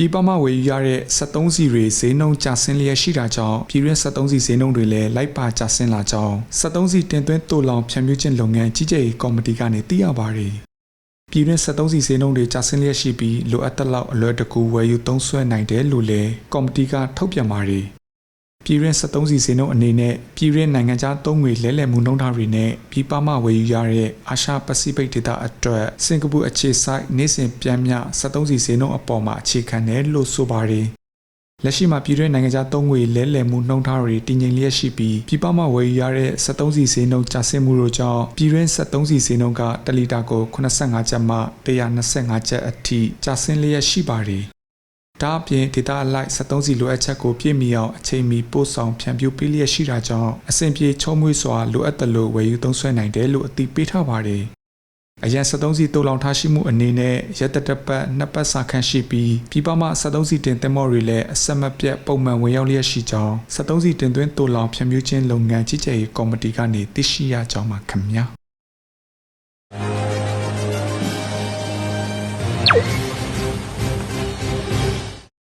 ပြည်ပမှဝယ်ယူရတဲ့73စီတွေဈေးနှုန်းကျဆင်းလျက်ရှိတာကြောင့်ပြည်တွင်း73စီဈေးနှုန်းတွေလည်းလိုက်ပါကျဆင်းလာကြောင်း73စီတင်သွင်းတိုးလောင်ဖြန့်ဖြူးခြင်းလုပ်ငန်းကြီးကြပ်ရေးကော်မတီကနေသိရပါတယ်။ပြည်တွင်း73စီဈေးနှုန်းတွေကျဆင်းလျက်ရှိပြီးလိုအပ်တဲ့လောက်အလွယ်တကူဝယ်ယူသုံးစွဲနိုင်တယ်လို့လည်းကော်မတီကထုတ်ပြန်ပါတယ်။ ပြည်ရင်း73စီစင်းတို့အနေနဲ့ပြည်ရင်းနိုင်ငံခြားသုံးငွေလဲလှယ်မှုနှုန်းထားတွေနဲ့ပြည်ပမှဝယ်ယူရတဲ့အာရှပစိဖိတ်ဒေသအတွက်စင်ကာပူအခြေစိုက်နေစဉ်ပြန်မြ73စီစင်းတို့အပေါ်မှာအခြေခံတယ်လို့ဆိုပါတယ်။လက်ရှိမှာပြည်ရင်းနိုင်ငံခြားသုံးငွေလဲလှယ်မှုနှုန်းထားတွေတည်ငြိမ်လျက်ရှိပြီးပြည်ပမှဝယ်ယူရတဲ့73စီစင်းတို့ကျဆင်းမှုတို့ကြောင့်ပြည်ရင်း73စီစင်းတို့က1လီတာကို85ကျပ်မှ125ကျပ်အထိကျဆင်းလျက်ရှိပါတယ်။ ဒါအပြင်ဒေတာအလိုက်73စီလိုအပ်ချက်ကိုပြည့်မီအောင်အချိန်မီပို့ဆောင်ဖြန့်ဖြူးပေးလျက်ရှိတာကြောင့်အဆင်ပြေချုံးမွေးစွာလိုအပ်တယ်လို့ဝယ်ယူသုံးစွဲနိုင်တယ်လို့အသိပေးထားပါတယ်။အရန်73စီတိုးလောင်ထားရှိမှုအနေနဲ့ရက်တတပတ်နှစ်ပတ်စာခန့်ရှိပြီးပြည်ပမှ73စီတင်သင်္ဘောတွေလည်းအဆက်မပြတ်ပုံမှန်ဝင်ရောက်လျက်ရှိကြောင်း73စီတင်သွင်းတိုးလောင်ဖြန့်ဖြူးခြင်းလုပ်ငန်းကြီးကြပ်ရေးကော်မတီကနေသိရှိရကြောင်းပါခင်ဗျာ။